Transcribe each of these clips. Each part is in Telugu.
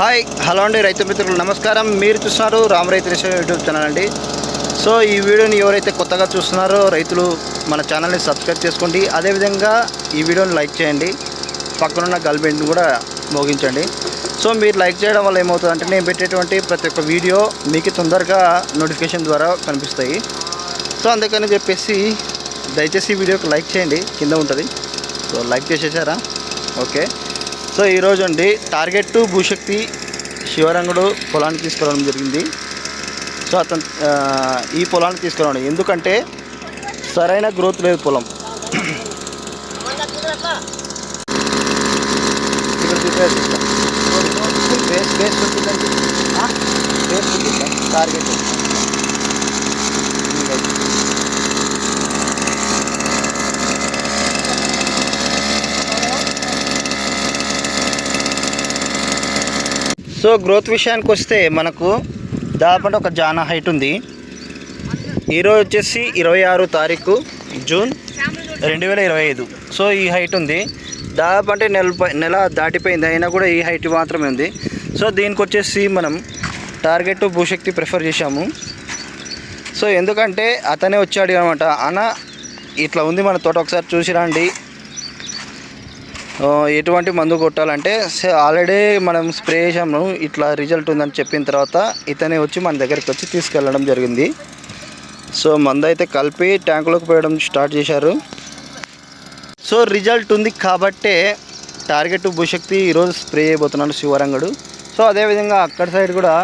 హాయ్ హలో అండి రైతు మిత్రులు నమస్కారం. మీరు చూస్తున్నారు రామ్ రైతు రేషన్ యూట్యూబ్ ఛానల్ అండి. సో ఈ వీడియోని ఎవరైతే కొత్తగా చూస్తున్నారో రైతులు మన ఛానల్ని సబ్స్క్రైబ్ చేసుకోండి. అదేవిధంగా ఈ వీడియోని లైక్ చేయండి. పక్కనున్న గల్బెంట్ని కూడా మోగించండి. సో మీరు లైక్ చేయడం వల్ల ఏమవుతుందంటే నేను పెట్టేటువంటి ప్రతి ఒక్క వీడియో మీకు తొందరగా నోటిఫికేషన్ ద్వారా కనిపిస్తాయి. సో అందుకని చెప్పేసి దయచేసి ఈ వీడియోకి లైక్ చేయండి. కింద ఉంటుంది. సో లైక్ చేసేసారా? ఓకే. సో ఈరోజు అండి టార్గెట్ టు భూశక్తి శివరంగుడు పొలాన్ని తీసుకురావడం జరిగింది. సో అతను ఈ పొలాన్ని తీసుకురావడం. ఎందుకంటే సరైన గ్రోత్ లేదు పొలం. ఇక్కడ base base base target so growth విషయానికి వస్తే మనకు దాదాపు ఒక జానా హైట్ ఉంది. ఈరోజు వచ్చేసి ఇరవై ఆరు తారీఖు జూన్ రెండు వేల ఇరవై ఐదు. సో ఈ హైట్ ఉంది. దాదాపు అంటే నెల నెల దాటిపోయింది. అయినా కూడా ఈ హైట్ మాత్రమే ఉంది. సో దీనికి వచ్చేసి మనం టార్గెట్ భూశక్తి ప్రిఫర్ చేశాము. సో ఎందుకంటే అతనే వచ్చాడు అనమాట. అన్న ఇట్లా ఉంది మన తోట. ఒకసారి చూసి రండి. ఎటువంటి మందు కొట్టాలంటే ఆల్రెడీ మనం స్ప్రే చేసాము ఇట్లా రిజల్ట్ ఉందని చెప్పిన తర్వాత ఇతనే వచ్చి మన దగ్గరికి వచ్చి తీసుకెళ్ళడం జరిగింది. సో మందు అయితే కలిపి ట్యాంకులోకి పోయడం స్టార్ట్ చేశారు. సో రిజల్ట్ ఉంది కాబట్టే టార్గెట్ భూశక్తి ఈరోజు స్ప్రే చేయబోతున్నాడు శివరంగుడు. సో అదేవిధంగా అక్కడ సైడ్ కూడా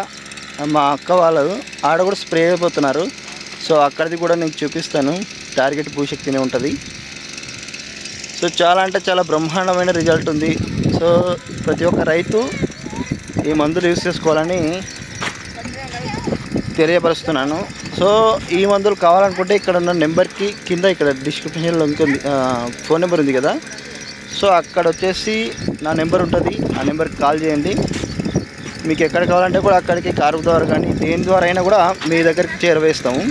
మా అక్క వాళ్ళు ఆడ కూడా స్ప్రే అయిపోతున్నారు సో అక్కడిది కూడా నేను చూపిస్తాను. టార్గెట్ భూశక్తినే ఉంటుంది. సో చాలా అంటే చాలా బ్రహ్మాండమైన రిజల్ట్ ఉంది. సో ప్రతి ఒక్క రైతు ఈ మందులు యూస్ చేసుకోవాలని తెలియపరుస్తున్నాను. సో ఈ మందులు కావాలనుకుంటే ఇక్కడ ఉన్న నెంబర్కి కింద ఇక్కడ డిస్క్రిప్షన్లో ఉంటుంది ఫోన్ నెంబర్ ఉంది కదా. సో అక్కడ వచ్చేసి నా నెంబర్ ఉంటుంది ఆ నెంబర్కి కాల్ చేయండి. మీకు ఎక్కడ కావాలంటే కూడా అక్కడికి కారు ద్వారా కానీ దేని ద్వారా అయినా కూడా మీ దగ్గరికి చేరవేస్తాము.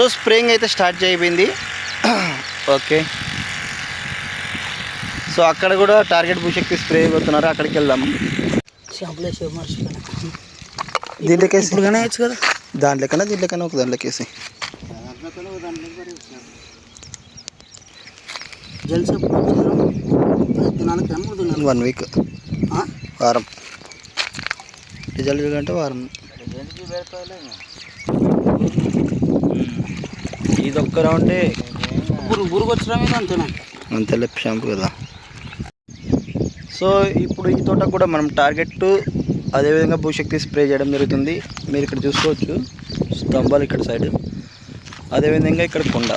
సో స్ప్రేయింగ్ అయితే స్టార్ట్ చేయబోయింది ఓకే. సో అక్కడ కూడా టార్గెట్ భూశక్తి స్ప్రే అయిపోతున్నారు అక్కడికి వెళ్దాము దీంట్లోకేసి. కదా? దాంట్లోకన్నా దీంట్లోకన్నా ఒక దాంట్లోకేసి. One week. వారం. రిజల్ట్ చూడాలంటే వారం. ఇది ఒక్క రౌండే పురుగు పురుగు వచ్చిన అంతేనా? అంతే లెఫ్ట్ షాంపూ కదా. సో ఇప్పుడు ఈ తోట కూడా మనం టార్గెట్ అదేవిధంగా భూశక్తి స్ప్రే చేయడం జరుగుతుంది. మీరు ఇక్కడ చూసుకోవచ్చు. స్తంభాలు ఇక్కడ సైడ్. అదేవిధంగా ఇక్కడ కొండ.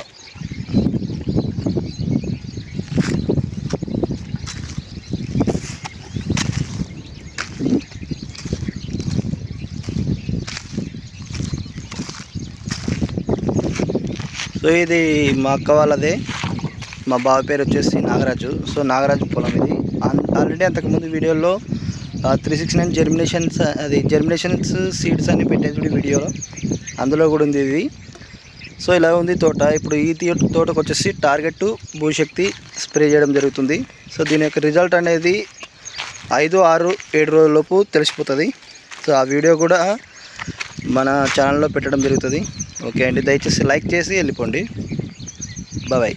సో ఇది మా అక్క వాళ్ళదే. మా బావ పేరు వచ్చేసి నాగరాజు. సో నాగరాజు పొలం ఇది. ఆల్రెడీ అంతకుముందు వీడియోలో త్రీ సిక్స్ నైన్ జర్మినేషన్స్ అది జర్మినేషన్స్ సీడ్స్ అని పెట్టేది వీడియోలో. అందులో కూడా ఉంది ఇది. సో ఇలా ఉంది తోట. ఇప్పుడు ఈ తోటకు వచ్చేసి టార్గెట్ భూశక్తి స్ప్రే చేయడం జరుగుతుంది. సో దీని యొక్క రిజల్ట్ అనేది ఐదు ఆరు ఏడు రోజులలోపు తెలిసిపోతుంది. సో ఆ వీడియో కూడా మన ఛానల్లో పెట్టడం జరుగుతుంది. ఓకే అండి దయచేసి లైక్ చేసి వెళ్ళిపోండి. బాయ్